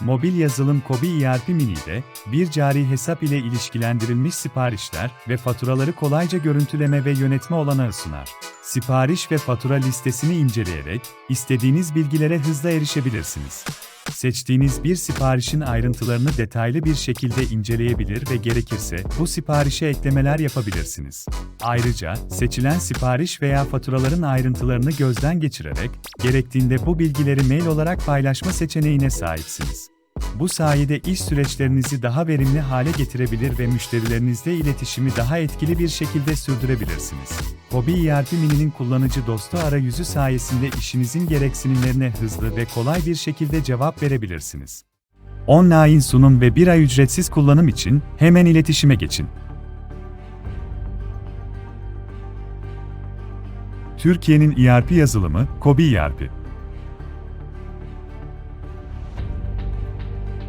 Mobil yazılım Kobi ERP Mini'de, bir cari hesap ile ilişkilendirilmiş siparişler ve faturaları kolayca görüntüleme ve yönetme olanağı sunar. Sipariş ve fatura listesini inceleyerek, istediğiniz bilgilere hızla erişebilirsiniz. Seçtiğiniz bir siparişin ayrıntılarını detaylı bir şekilde inceleyebilir ve gerekirse bu siparişe eklemeler yapabilirsiniz. Ayrıca, seçilen sipariş veya faturaların ayrıntılarını gözden geçirerek, gerektiğinde bu bilgileri mail olarak paylaşma seçeneğine sahipsiniz. Bu sayede iş süreçlerinizi daha verimli hale getirebilir ve müşterilerinizle iletişimi daha etkili bir şekilde sürdürebilirsiniz. Hobi ERP Mini'nin kullanıcı dostu arayüzü sayesinde işinizin gereksinimlerine hızlı ve kolay bir şekilde cevap verebilirsiniz. Online sunum ve bir ay ücretsiz kullanım için hemen iletişime geçin. Türkiye'nin ERP yazılımı Kobi ERP.